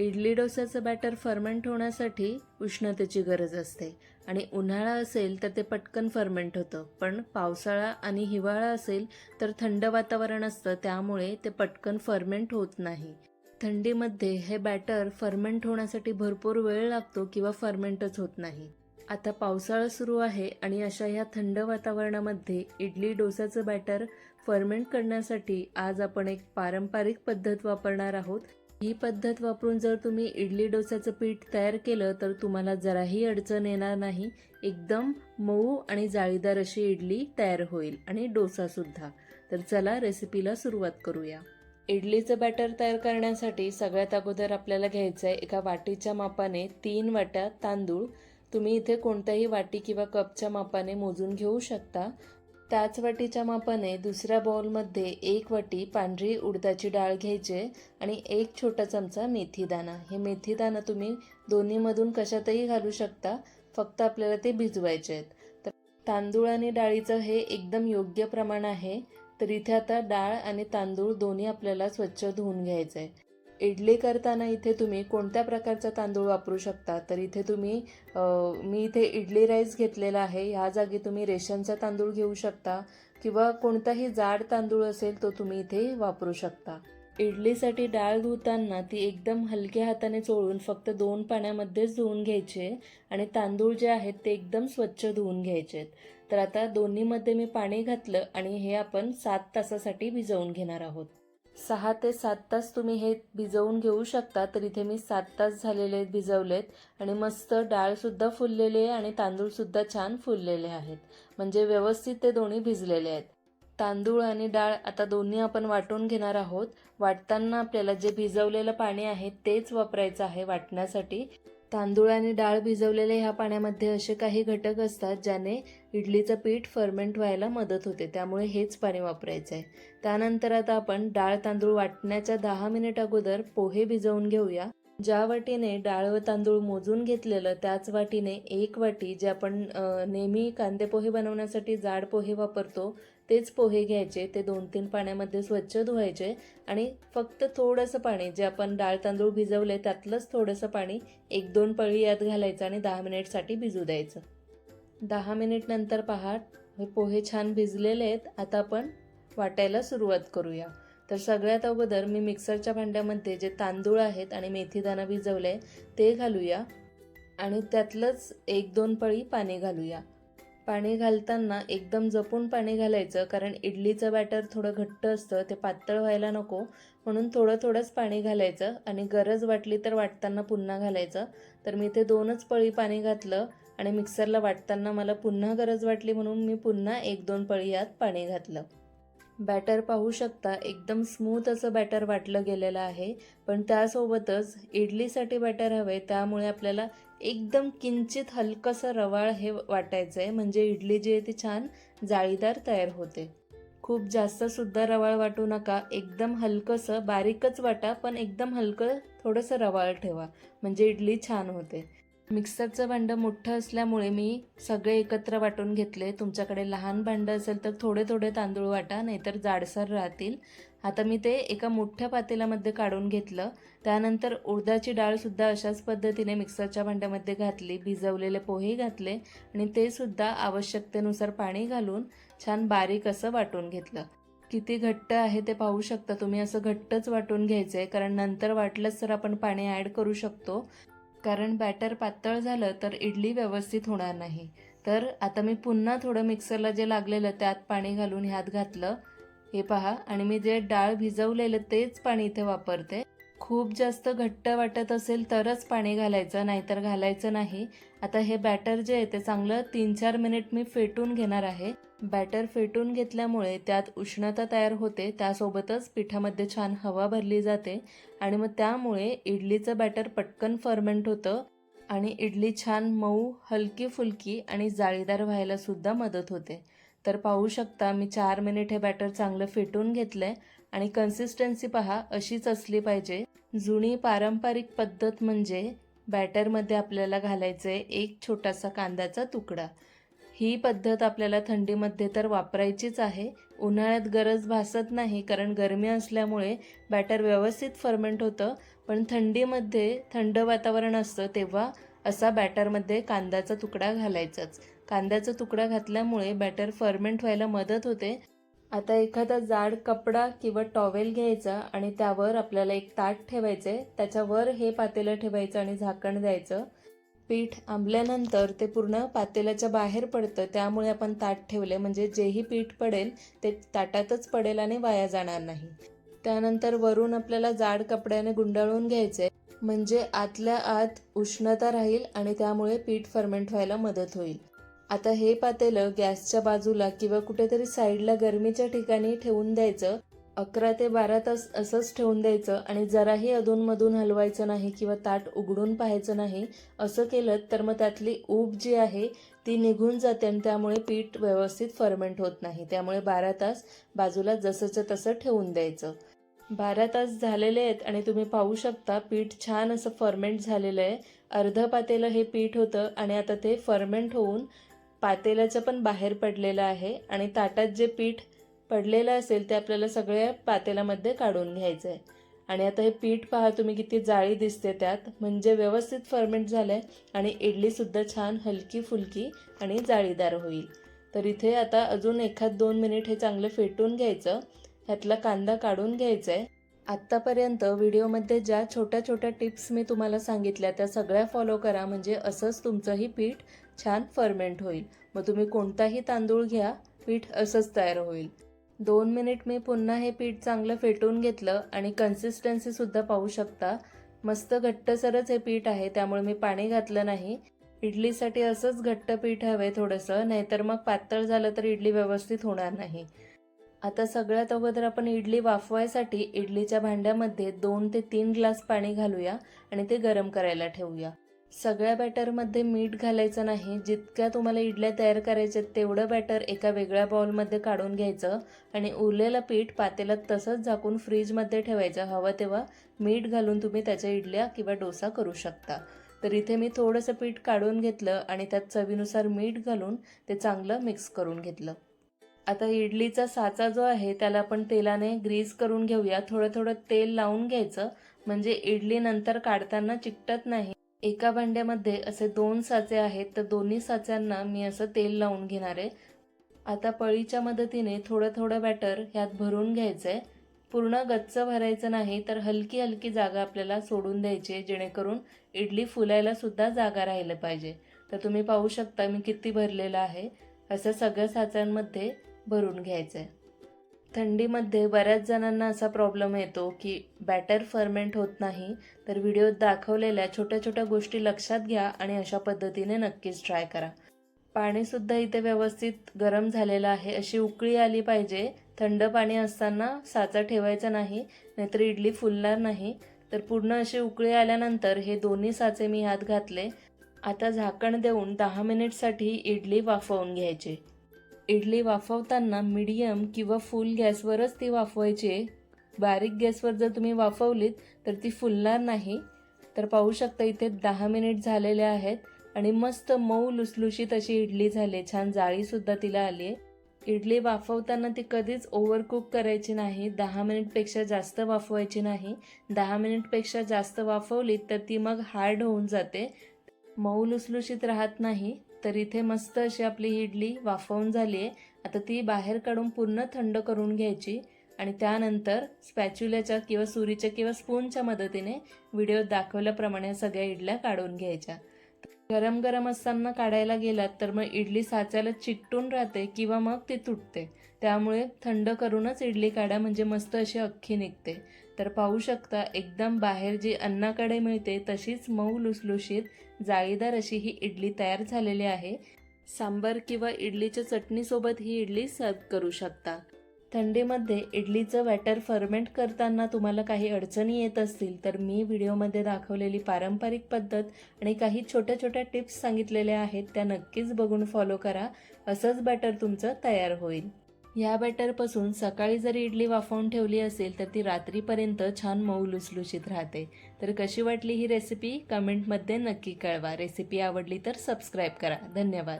Idli डोस्याचं batter ferment होण्यासाठी उष्णतेची गरज असते. आणि उन्हाळा असेल तर ते पटकन फर्मेंट होतं. पण पावसाळा आणि हिवाळा असेल तर थंड वातावरण असतं त्यामुळे ते पटकन फर्मेंट होत नाही. थंडीमध्ये हे बॅटर फर्मेंट होण्यासाठी भरपूर वेळ लागतो किंवा फर्मेंटच होत नाही. आता पावसाळा सुरू आहे आणि अशा ह्या थंड वातावरणामध्ये इडली डोसाचं बॅटर फर्मेंट करण्यासाठी आज आपण एक पारंपरिक पद्धत वापरणार आहोत. ही पद्धत वापरून जर तुम्ही इडली डोसाचं पीठ तयार केलं तर तुम्हाला जराही अडचण येणार नाही. एकदम मऊ आणि जाळीदार अशी इडली तयार होईल आणि डोसासुद्धा तर चला रेसिपीला सुरुवात करूया. इडलीचं बॅटर तयार करण्यासाठी सगळ्यात अगोदर आपल्याला घ्यायचं आहे एका वाटीच्या मापाने तीन वाट्या तांदूळ. तुम्ही इथे कोणत्याही वाटी किंवा कपच्या मापाने मोजून घेऊ शकता. त्याच वाटीच्या मापाने दुसऱ्या बाउलमध्ये एक वाटी पांढरी उडदाची डाळ घ्यायची आणि एक छोटा चमचा मेथीदाणा हे मेथीदाणा तुम्ही दोन्हीमधून कशातही घालू शकता फक्त आपल्याला ते भिजवायचे आहेत. तर तांदूळ आणि डाळीचं हे एकदम योग्य प्रमाण आहे. तर इथे आता डाळ आणि तांदूळ दोन्ही आपल्याला स्वच्छ धुवून घ्यायचं आहे इडली करताना इथे तुम्ही कोणत्या प्रकारचा तांदूळ वापरू शकता? तर इथे तुम्ही मी इथे इडली राईस घेतलेला आहे. ह्या जागी तुम्ही रेशनचा तांदूळ घेऊ शकता किंवा कोणताही जाड तांदूळ असेल तो तुम्ही इथे वापरू शकता. इडलीसाठी डाळ धुताना ती एकदम हलक्या हाताने चोळून फक्त दोन पाण्यामध्येच धुवून घ्यायचे आणि तांदूळ जे आहेत ते एकदम स्वच्छ धुवून घ्यायचे तर आता दोन्हीमध्ये मी पाणी घातलं आणि हे आपण सात तासासाठी भिजवून घेणार आहोत. सहा ते सात तास तुम्ही हे भिजवून घेऊ शकता तर इथे मी सात तास झालेले आहेत भिजवलेत आणि मस्त डाळसुद्धा फुललेली आहे आणि तांदूळसुद्धा छान फुललेले आहेत. म्हणजे व्यवस्थित ते दोन्ही भिजलेले आहेत. तांदूळ आणि डाळ आता दोन्ही आपण वाटून घेणार आहोत. वाटताना आपल्याला जे भिजवलेलं पाणी आहे तेच वापरायचं आहे वाटण्यासाठी. तांदूळ आणि डाळ भिजवलेले ह्या पाण्यामध्ये असे काही घटक असतात ज्याने इडलीचं पीठ फर्मेंट व्हायला मदत होते. त्यामुळे हेच पाणी वापरायचं आहे. त्यानंतर आता आपण डाळ तांदूळ वाटण्याच्या दहा मिनिट अगोदर पोहे भिजवून घेऊया. ज्या वाटीने डाळ व तांदूळ मोजून घेतलेलं त्याच वाटीने एक वाटी जे आपण नेहमी कांदे पोहे बनवण्यासाठी जाड पोहे वापरतो तेच पोहे घ्यायचे ते दोन तीन पाण्यामध्ये स्वच्छ धुवायचे आणि फक्त थोडंसं पाणी जे आपण डाळ तांदूळ भिजवले त्यातलंच थोडंसं पाणी एक दोन पळी यात घालायचं आणि दहा मिनिटसाठी भिजू द्यायचं. दहा मिनिट नंतर पहा हे पोहे छान भिजलेले आहेत. आता आपण वाटायला सुरुवात करूया. तर सगळ्यात अगोदर मी मिक्सरच्या भांड्यामध्ये जे तांदूळ आहेत आणि मेथीदाना भिजवले ते घालूया आणि त्यातलंच एक दोन पळी पाणी घालूया. पाणी घालताना एकदम जपून पाणी घालायचं कारण इडलीचं बॅटर थोडं घट्ट असतं ते पातळ व्हायला नको. म्हणून थोडं थोडंच पाणी घालायचं आणि गरज वाटली तर वाटताना पुन्हा घालायचं. तर मी ते दोनच पळी पाणी घातलं आणि मिक्सरला वाटताना मला पुन्हा गरज वाटली म्हणून मी पुन्हा एक दोन पळी यात पाणी घातलं. बॅटर पाहू शकता. एकदम स्मूथ असं बॅटर वाटलं गेलेलं आहे. पण त्यासोबतच इडलीसाठी बॅटर हवे त्यामुळे आपल्याला एकदम किंचित हलकंसं रवाळ हे वाटायचं आहे म्हणजे इडली जी आहे ती छान जाळीदार तयार होते. खूप जास्तसुद्धा रवाळ वाटू नका. एकदम हलकंसं बारीकच वाटा पण एकदम हलकं थोडंसं रवाळ ठेवा. म्हणजे इडली छान होते. मिक्सरचं भांडं मोठं असल्यामुळे मी सगळे एकत्र वाटून घेतले. तुमच्याकडे लहान भांडं असेल तर थोडे थोडे तांदूळ वाटा नाहीतर जाडसर राहतील. आता मी ते एका मोठ्या पातेल्यामध्ये काढून घेतलं. त्यानंतर उडदाची डाळसुद्धा अशाच पद्धतीने मिक्सरच्या भांड्यामध्ये घातली भिजवलेले पोहे घातले आणि ते सुद्धा आवश्यकतेनुसार पाणी घालून छान बारीक असं वाटून घेतलं. किती घट्ट आहे ते पाहू शकता तुम्ही. असं घट्टच वाटून घ्यायचं आहे कारण नंतर वाटलंच तर आपण पाणी ॲड करू शकतो. कारण बॅटर पातळ झालं तर इडली व्यवस्थित होणार नाही. तर आता मी पुन्हा थोडं मिक्सरला जे लागलेलं त्यात पाणी घालून ह्यात घातलं. हे पहा आणि मी जे डाळ भिजवलेलं तेच पाणी इथे वापरते. खूप जास्त घट्ट वाटत असेल तरच पाणी घालायचं नाहीतर घालायचं नाही. आता हे बॅटर जे आहे ते चांगलं तीन चार मिनिट मी फेटून घेणार आहे. बॅटर फेटून घेतल्यामुळे त्यात उष्णता तयार होते त्यासोबतच पिठामध्ये छान हवा भरली जाते आणि मग त्यामुळे इडलीचं बॅटर पटकन फर्मेंट होतं आणि इडली छान मऊ हलकी फुलकी आणि जाळीदार व्हायला सुद्धा मदत होते. तर पाहू शकता मी चार मिनिट हे बॅटर चांगलं फेटून घेतलंय आणि कन्सिस्टन्सी पहा अशीच असली पाहिजे. जुनी पारंपरिक पद्धत म्हणजे बॅटरमध्ये आपल्याला घालायचं आहे एक छोटासा कांद्याचा तुकडा. ही पद्धत आपल्याला थंडीमध्ये तर वापरायचीच आहे. उन्हाळ्यात गरज भासत नाही कारण गरमी असल्यामुळे बॅटर व्यवस्थित फर्मेंट होतं. पण थंडीमध्ये थंड वातावरण असतं तेव्हा असा बॅटरमध्ये कांद्याचा तुकडा घालायचाच. कांद्याचा तुकडा घातल्यामुळे बॅटर फर्मेंट व्हायला मदत होते. आता एखादा जाड कपडा किंवा टॉवेल घ्यायचा आणि त्यावर आपल्याला एक ताट ठेवायचे त्याच्यावर हे पातेलं ठेवायचं आणि झाकण द्यायचं. पीठ आंबल्यानंतर ते पूर्ण पातेल्याच्या बाहेर पडतं त्यामुळे आपण ताट ठेवले. म्हणजे जेही पीठ पडेल ते ताटातच पडेल आणि वाया जाणार नाही. त्यानंतर वरून आपल्याला जाड कपड्याने गुंडाळून घ्यायचे. म्हणजे आतल्या आत उष्णता राहील आणि त्यामुळे पीठ फर्मेंट व्हायला मदत होईल. आता हे पातेलं गॅसच्या बाजूला किंवा कुठेतरी साईडला गरमीच्या ठिकाणी ठेवून द्यायचं. अकरा ते बारा तास असंच ठेवून द्यायचं आणि जराही अधूनमधून हलवायचं नाही किंवा ताट उघडून पाहायचं नाही असं केलं तर मग त्यातली ऊब जी आहे ती निघून जाते आणि त्यामुळे पीठ व्यवस्थित फर्मेंट होत नाही. त्यामुळे बारा तास बाजूला जसंच्या तसं ठेवून द्यायचं. बारा तास झालेले आहेत आणि तुम्ही पाहू शकता पीठ छान असं फर्मेंट झालेलं आहे. अर्ध पातेलं हे पीठ होतं आणि आता ते फर्मेंट होऊन पातेल्याचं पण बाहेर पडलेलं आहे आणि ताटात जे पीठ पडलेलं असेल ते आपल्याला सगळ्या पातेल्यामध्ये काढून घ्यायचं आहे आणि आता हे पीठ पहा तुम्ही किती जाळी दिसते त्यात. म्हणजे व्यवस्थित फर्मेंट झालं आहे आणि इडलीसुद्धा छान हलकी फुलकी आणि जाळीदार होईल. तर इथे आता अजून एखाद दोन मिनिट हे चांगलं फेटून घ्यायचं. ह्यातला कांदा काढून घ्यायचा आहे आत्तापर्यंत व्हिडिओमध्ये ज्या छोट्या छोट्या टिप्स मी तुम्हाला सांगितल्या त्या सगळ्या फॉलो करा. म्हणजे असंच तुमचंही पीठ छान फर्मेंट होईल. मग तुम्ही कोणताही तांदूळ घ्या पीठ असंच तयार होईल. दोन मिनिट मी पुन्हा हे पीठ चांगलं फेटून घेतलं आणि कन्सिस्टन्सीसुद्धा पाहू शकता. मस्त घट्टसरच हे पीठ आहे त्यामुळे मी पाणी घातलं नाही. इडलीसाठी असंच घट्ट पीठ हवं थोडंसं नाहीतर मग पातळ झालं तर इडली व्यवस्थित होणार नाही. आता सगळ्यात अगोदर आपण इडली वाफवायसाठी इडलीच्या भांड्यामध्ये दोन ते तीन ग्लास पाणी घालूया आणि ते गरम करायला ठेवूया. सगळ्या बॅटरमध्ये मीठ घालायचं नाही जितक्या तुम्हाला इडल्या तयार करायच्या तेवढं बॅटर एका वेगळ्या बाउलमध्ये काढून घ्यायचं आणि उरलेलं पीठ पातेल्यात तसंच झाकून फ्रीजमध्ये ठेवायचं. हवं तेव्हा मीठ घालून तुम्ही त्याच्या इडल्या किंवा डोसा करू शकता. तर इथे मी थोडंसं पीठ काढून घेतलं आणि त्यात चवीनुसार मीठ घालून ते चांगलं मिक्स करून घेतलं. आता इडलीचा साचा जो आहे त्याला आपण तेलाने ग्रीस करून घेऊया. थोडं थोडं तेल लावून घ्यायचं. म्हणजे इडली नंतर काढताना चिकटत नाही. एका भांड्यामध्ये असे दोन साचे आहेत तर दोन्ही साच्यांना मी असं तेल लावून घेणार आहे. आता पळीच्या मदतीने थोडं थोडं बॅटर ह्यात भरून घ्यायचं आहे पूर्ण गच्च भरायचं नाही तर हलकी हलकी जागा आपल्याला सोडून द्यायची आहे जेणेकरून इडली फुलायला सुद्धा जागा राहिलं पाहिजे. तर तुम्ही पाहू शकता मी किती भरलेलं आहे. असं सगळ्या साच्यांमध्ये भरून घ्यायचं आहे थंडीमध्ये बऱ्याच जणांना असा प्रॉब्लेम येतो की बॅटर फर्मेंट होत नाही. तर व्हिडिओत दाखवलेल्या छोट्या छोट्या गोष्टी लक्षात घ्या आणि अशा पद्धतीने नक्कीच ट्राय करा. पाणीसुद्धा इथे व्यवस्थित गरम झालेलं आहे. अशी उकळी आली पाहिजे. थंड पाणी असताना साचा ठेवायचा नाही नाहीतर इडली फुलणार नाही. तर पूर्ण अशी उकळी आल्यानंतर हे दोन्ही साचे मी हात घातले. आता झाकण देऊन दहा मिनिटसाठी इडली वाफवून घ्यायची. इडली वाफवताना मीडियम किंवा फुल गॅसवरच ती वाफवायची. आहे बारीक गॅसवर जर तुम्ही वाफवलीत तर ती फुलणार नाही. तर पाहू शकता इथे दहा मिनिट झालेले आहेत आणि मस्त मऊ लुसलुशीत अशी इडली झाली छान जाळीसुद्धा तिला आली आहे. इडली वाफवताना ती कधीच ओव्हरकुक करायची नाही. दहा मिनिटपेक्षा जास्त वाफवायची नाही. दहा मिनिटपेक्षा जास्त वाफवली तर ती मग हार्ड होऊन जाते. मऊ लुसलुशीत राहत नाही. तर इथे मस्त अशी आपली इडली वाफवून झाली आहे. आता ती बाहेर काढून पूर्ण थंड करून घ्यायची आणि त्यानंतर स्पॅच्युल्याच्या किंवा सुरीच्या किंवा स्पूनच्या मदतीने व्हिडिओत दाखवल्याप्रमाणे सगळ्या इडल्या काढून घ्यायच्या. गरम गरम असताना काढायला गेलात तर मग इडली साच्याला चिकटून राहते किंवा मग ती तुटते. त्यामुळे थंड करूनच इडली काढा म्हणजे मस्त अशी अख्खी निघते. तर पाहू शकता एकदम बाहेर जी अन्नाकडे मिळते तशीच मऊ लुसलुशीत जाळीदार अशी ही इडली तयार झालेली आहे. सांबर किंवा इडलीच्या चटणीसोबत ही इडली सर्व करू शकता. थंडीमध्ये इडलीचं वॅटर फर्मेंट करताना तुम्हाला काही अडचणी येत असतील तर मी व्हिडिओमध्ये दाखवलेली पारंपरिक पद्धत आणि काही छोट्या छोट्या टिप्स सांगितलेल्या आहेत त्या नक्कीच बघून फॉलो करा. असंच बॅटर तुमचं तयार होईल. या बॅटरपासून सकाळी जर इडली वाफवून ठेवली असेल तर ती रात्रीपर्यंत छान मऊ लुसलुशीत राहते. तर कशी वाटली ही रेसिपी कमेंटमध्ये नक्की कळवा. रेसिपी आवडली तर सबस्क्राईब करा. धन्यवाद.